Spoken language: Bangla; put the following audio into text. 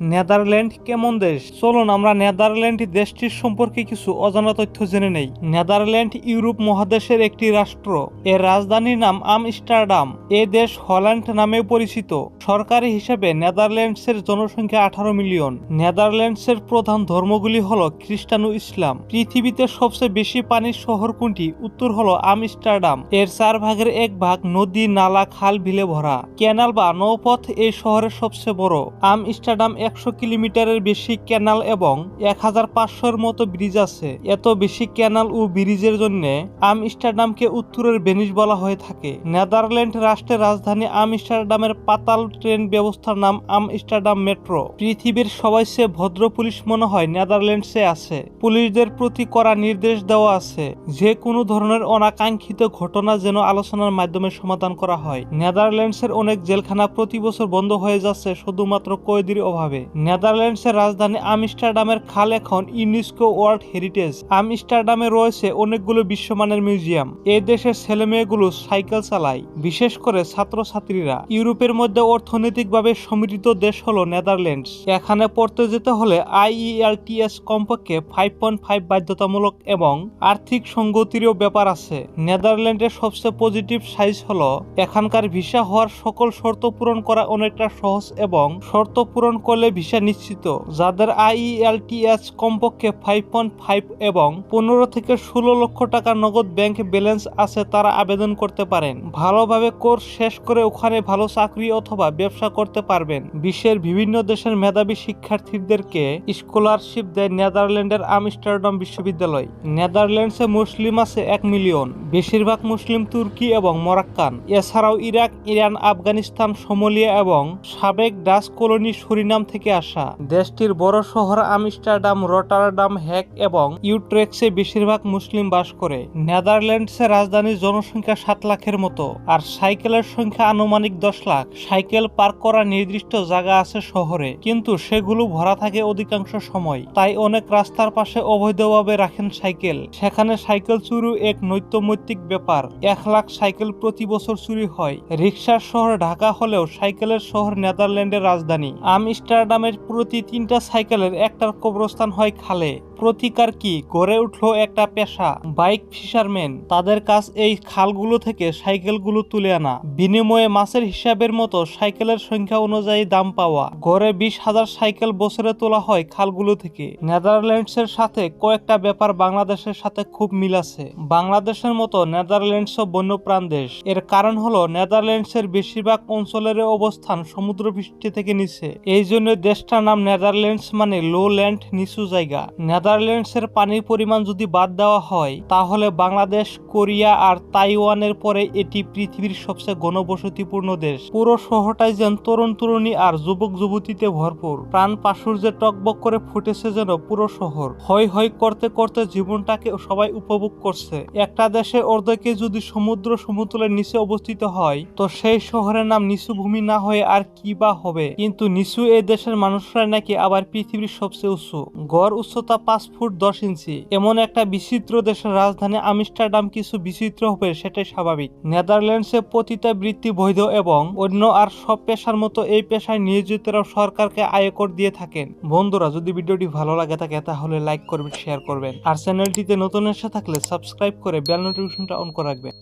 নেদারল্যান্ড কেমন দেশ? চলুন, আমরা নেদারল্যান্ড দেশটির সম্পর্কে কিছু অজানা তথ্য জেনে নেই। নেদারল্যান্ড ইউরোপ মহাদেশের একটি রাষ্ট্র। এর রাজধানীর নাম আমস্টারডাম। এ দেশ হল্যান্ড নামেও পরিচিত। সরকারি হিসেবে নেদারল্যান্ডসের জনসংখ্যা আঠারো মিলিয়ন। নেদারল্যান্ডসের প্রধান ধর্মগুলি হল খ্রিস্টান ও ইসলাম। পৃথিবীতে সবচেয়ে বেশি পানির শহর কোনটি? উত্তর হলো আমস্টারডাম। এর চার ভাগের এক ভাগ নদী, নালা, খাল, বিলে ভরা। ক্যানাল বা নৌপথ এই শহরের সবচেয়ে বড়। আমস্টারডাম একশো কিলোমিটারের বেশি ক্যানাল এবং এক হাজার পাঁচশোর মতো ব্রিজ আছে। এত বেশি ক্যানাল ও ব্রিজের জন্য আমস্টারডামকে উত্তরের ভেনিস বলা হয়ে থাকে। নেদারল্যান্ড রাষ্ট্রের রাজধানী আমস্টারডামের পাতাল ট্রেন ব্যবস্থার নাম আমস্টারডাম মেট্রো। পৃথিবীর সবচেয়ে ভদ্র পুলিশ মনে হয় নেদারল্যান্ডসে আছে। পুলিশদের প্রতি করা নির্দেশ দেওয়া আছে। যে কোনো ধরনের অনাকাঙ্ক্ষিত ঘটনা যেন আলোচনার মাধ্যমে সমাধান করা হয়। নেদারল্যান্ডসের অনেক জেলখানা প্রতি বছর বন্ধ হয়ে যাচ্ছে শুধুমাত্র কয়েদির অভাবে। নেদারল্যান্ডসের রাজধানী আমস্টারডামের খাল এখন ইউনেস্কো ওয়ার্ল্ড হেরিটেজ। আমস্টারডামে রয়েছে অনেকগুলো বিশ্বমানের মিউজিয়াম। এই দেশের ছেলেমেয়েগুলো সাইকেল চালায়। বিশেষ করে ছাত্রছাত্রীরা। ইউরোপের মধ্যে অর্থনৈতিকভাবে সমৃদ্ধ দেশ হলো নেদারল্যান্ডস। এখানে পড়তে যেতে হলে আইইএলটিএস কমপক্ষে ফাইভ পয়েন্ট ফাইভ বাধ্যতামূলক এবং আর্থিক সঙ্গতিরও ব্যাপার আছে। নেদারল্যান্ডের সবচেয়ে পজিটিভ সাইজ হলো, এখানকার ভিসা হওয়ার সকল শর্ত পূরণ করা অনেকটা সহজ এবং শর্ত পূরণ করলে ভিসা নিশ্চিত। যাদের আইইএলটিএস কমপক্ষে ফাইভ পয়েন্ট ফাইভ এবং পনেরো থেকে ষোলো লক্ষ টাকা নগদ ব্যাংক ব্যালেন্স আছে, তারা আবেদন করতে পারেন। ভালোভাবে কোর্স শেষ করে ওখানে ভালো চাকরি অথবা ব্যবসা করতে পারবেন। বিশ্বের বিভিন্ন দেশের মেধাবী শিক্ষার্থীদেরকে স্কলারশিপ দেয় নেদারল্যান্ডের আমস্টারডাম বিশ্ববিদ্যালয়। নেদারল্যান্ডসে মুসলিম আছে এক মিলিয়ন। বেশিরভাগ মুসলিম তুর্কি এবং মরাক্কান। এছাড়াও ইরাক, ইরান, আফগানিস্তান, সোমালিয়া এবং সাবেক ডাচ কলোনি সুরিনাম থেকে আসা। দেশটির বড় শহর আমস্টারডাম, রটারডাম, হ্যাক এবং ইউট্রেক্সে বেশিরভাগ মুসলিম বাস করে। নেদারল্যান্ডসের রাজধানীর জনসংখ্যা সাত লাখের মতো আর সাইকেলের সংখ্যা আনুমানিক দশ লাখ। সাইকেল পার্ক করার নির্দিষ্ট জায়গা আছে শহরে, কিন্তু সেগুলো ভরা থাকে অধিকাংশ সময়। তাই অনেক রাস্তার পাশে অবৈধভাবে রাখেন সাইকেল। সেখানে সাইকেল চুরি এক নৈত্যমৈত্তিক ব্যাপার। এক লাখ সাইকেল প্রতি বছর চুরি হয়। রিক্সার শহর ঢাকা হলেও সাইকেলের শহর নেদারল্যান্ডের রাজধানী। আমস্টারডামের প্রতি তিনটা সাইকেলের একটার কবরস্থান হয় খালে। প্রতিকার কি? গড়ে উঠল একটা পেশা। Bike fisherman. তাদের কাজ এই খালগুলো থেকে সাইকেলগুলো তুলে আনা। বিনিময়ে মাসের হিসাবের মতো সাইকেলের সংখ্যা অনুযায়ী দাম পাওয়া। গড়ে বিশ হাজার সাইকেল বছরে তোলা হয় খালগুলো থেকে। নেদারল্যান্ডসের সাথে কয়েকটা ব্যাপার বাংলাদেশের সাথে খুব মিল আছে। বাংলাদেশের মতো নেদারল্যান্ডসও বন্যপ্রাণ দেশ। এর কারণ হলো, নেদারল্যান্ডসের বেশিরভাগ অঞ্চলের অবস্থান সমুদ্রপৃষ্ঠ থেকে নিচে। এই জন্য দেশটার নাম নেদারল্যান্ডস মানে লো ল্যান্ড নিচু জায়গা। নেদারল্যান্ডসের পানির পরিমাণ যদি বাদ দেওয়া হয়, তাহলে বাংলাদেশ, কোরিয়া আর তাইওয়ানের পরে এটি পৃথিবীর সবচেয়ে ঘনবসতিপূর্ণ দেশ। পুরো শহরটাই যেন তরুণ তরুণী আর যুবক যুবতীতে ভরপুর। প্রাণ প্রাচুর্যে টকবক করে ফুটেছে যেন পুরো শহর। হয় হয় করতে করতে জীবনটাকে সবাই উপভোগ করছে। একটা দেশে অর্ধেকে যদি সমুদ্র সমুতলের নিচে অবস্থিত হয়, তো সেই শহরের নাম নিচু ভূমি না হয়ে আর কি বা হবে? কিন্তু নিচু এই দেশের মানুষরা নাকি আবার পৃথিবীর সবচেয়ে উঁচু। গড় উচ্চতা পাঁচ ফুট দশ ইঞ্চি। এমন একটা বিচিত্র দেশের রাজধানী আমস্টারডাম কিছু বিচিত্র হবে সেটাই স্বাভাবিক। নেদারল্যান্ডসে পতিতা বৃত্তি বৈধ এবং অন্য আর সব পেশার মতো এই পেশায় নিয়োজিতরাও সরকারকে আয়কর দিয়ে থাকেন। বন্ধুরা, যদি ভিডিওটি ভালো লাগে থাকে, তাহলে লাইক করবেন, শেয়ার করবেন। আর চ্যানেলটিতে নতুন এসে থাকলে সাবস্ক্রাইব করে বেল নোটিফিকেশনটা অন করে রাখবেন।